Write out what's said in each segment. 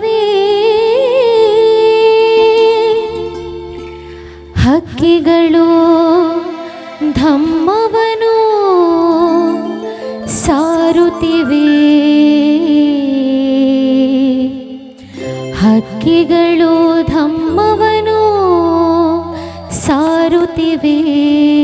ಗುನುಗುತ್ತಿವೆ ಹಕ್ಕಿಗಳು ಧಮ್ಮವನು ಸಾರುತ್ತಿವೆ. ಹಕ್ಕಿಗಳು ಧಮ್ಮವನು ಸಾರುತ್ತಿವೆ.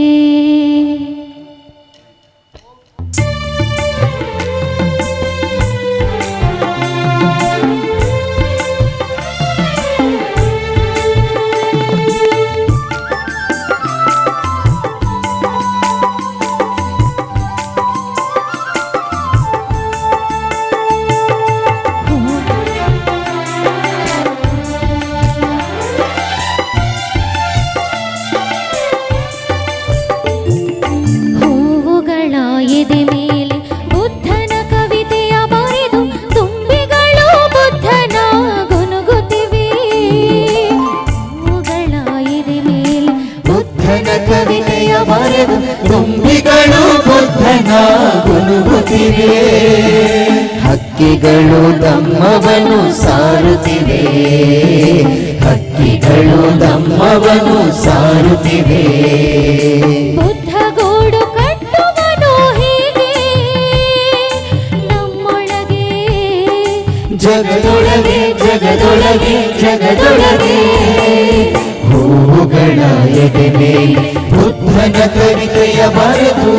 ತುಂಬಿಗಳು ಬುದ್ಧನ ಗುನುಗುತ್ತಿವೆ ಹಕ್ಕಿಗಳು ದಮ್ಮವನು ಸಾರುತ್ತಿವೆ. ಹಕ್ಕಿಗಳು ದಮ್ಮವನು ಸಾರುತ್ತಿವೆ. ಜಗದೊಳಗೆ ಜಗದೊಳಗೆ ಜಗದೊಳಗೆ. ಹೂವುಗಳ ಎದೆ ಮೇಲೆ ಬುದ್ಧನ ಕವಿತೆಯ ಬರೆದು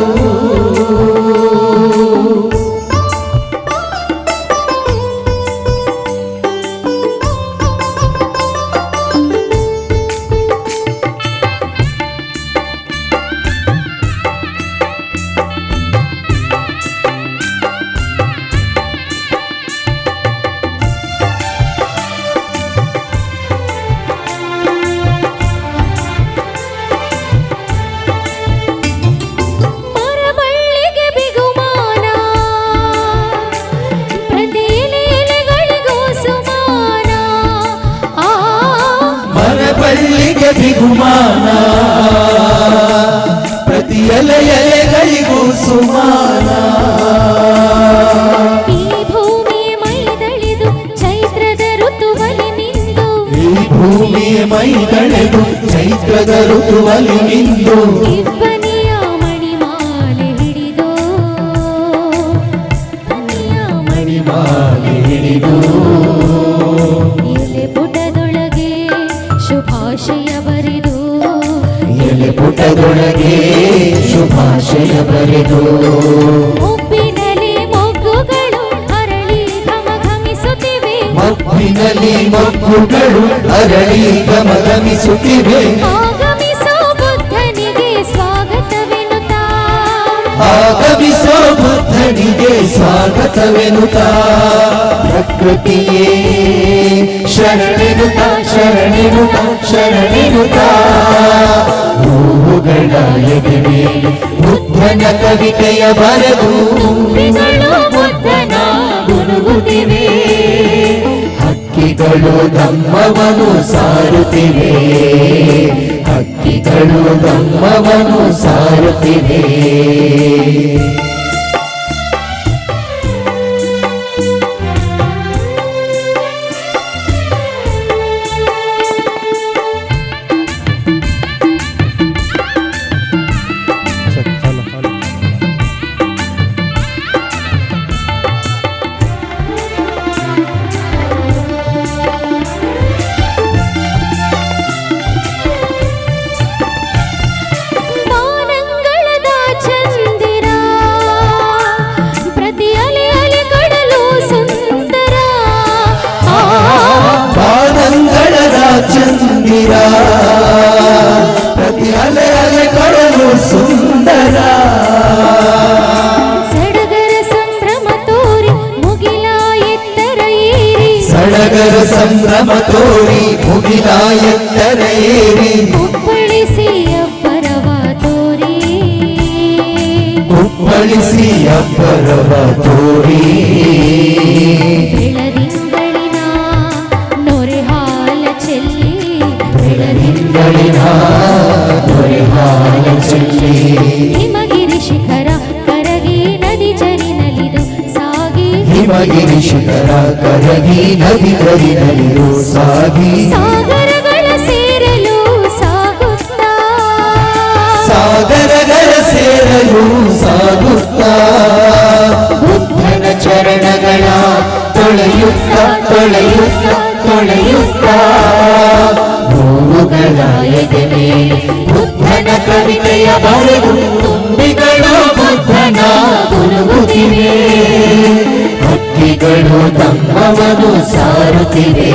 ಮರಬಳ್ಳಿಗೆ ಬಿಗುಮಾನ ಪ್ರತಿ ಎಲೆ ಎಲೆಗಳಿಗೂ ಸುಮಾನ ಈ ಭೂಮಿ ಮೈದಳಿದು ಚೈತ್ರದ ಋತುವಲಿ ಮಿಂದು ಈ ಭೂಮಿಯ ಮೈದಳೆದು ಚೈತ್ರದ ಋತುವಲಿ ನಿಂದು ಎಲೆ ಪುಟದೊಳಗೆ ಶುಭಾಶಯ ಬರೆದು. ಉಪ್ಪಿನಲ್ಲಿ ಮೊಗ್ಗುಗಳು ಅರಳಿ ಗಮಗಮಿಸುತ್ತಿವೆ ಮಬ್ಬಿನಲ್ಲಿ ಮಬ್ಬುಗಳು ಅರಳಿ ಗಮಗಮಿಸುತ್ತಿವೆ ಆಗಮಿಸೋ ಬುದ್ಧನಿಗೆ ಸ್ವಾಗತವೆನ್ನುತ್ತಾ. ಆಗಮಿಸೋ ಬುದ್ಧನಿಗೆ ಸ್ವಾಗತವೆನುತ ಪ್ರಕೃತಿಯೇ ಶರಣಿರುತ ಶರಣಿರುತ ಶರಣೆನುತ ಹೂವುಗಳ ಎದೆ ಮೇಲೆ ಬುದ್ಧನ ಕವಿತೆಯ ಬರೆದು ತುಂಬಿಗಳು ಬುದ್ಧನ ಗುನುಗುತ್ತಿವೆ ಹಕ್ಕಿಗಳು ಧಮ್ಮವನು ಸಾರುತ್ತಿವೆ. ಹಕ್ಕಿಗಳು ಧಮ್ಮವನು ಸಾರುತ್ತಿವೆ. ಗಗರ ಸಂಭ್ರಮ ತೋರಿ ಮುಗಿದ ಎತ್ತರೆಯೇರಿ ಕುಪ್ಪಳಿಸಿ ಅಬ್ಬರವ ತೋರಿ. ಕುಪ್ಪಳಿಸಿ ಅಬ್ಬರವ ತೋರಿ. ಬೆಳದಿಂಗಳಿನ ನೊರೆ ಹಾಲ ಚೆಲ್ಲಿ. ಬೆಳದಿಂಗಳಿನ ನೊರೆ ಹಾಲ ಚೆಲ್ಲಿ. ಸಾಗಿ ನದಿ ನದಿನಲ್ಲಿರೋ ಸಾಗಿ ಸಾಗರಗಳ ಸೇರಲು ಸಾಗುತ್ತಾ ಸಾಗರಗಳ ಸೇರಲು ಸಾಗುತ್ತಾ ಬುದ್ಧನ ಚರಣಗಳ ತೊಳೆಯುತ್ತ ತೊಳೆಯುತ್ತ ತೊಳೆಯುತ್ತ ನೋವುಗಳ ಎದೆ ಮೇಲೆ ಬುದ್ಧನ ಕವಿತೆಯ ಬರೆದು ತುಂಬಿಗಳು ಬುದ್ಧನ ಗುರುಗುತ್ತಿವೆ ಹಕ್ಕಿಗಳು ಧಮ್ಮವನು ಸಾರುತ್ತಿವೆ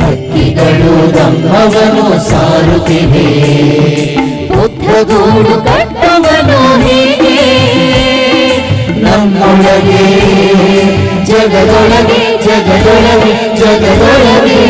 ಹಕ್ಕಿಗಳು ಧಮ್ಮವನು ಸಾರುತ್ತಿವೆ ಬುದ್ಧಗೂಡು ಕಟ್ಟವನು ಹೀಗೆ. ನಮ್ಮೊಳಗೆ ಜಗದೊಳಗೆ ಜಗದೊಳಗೆ ಜಗದೊಳಗೆ.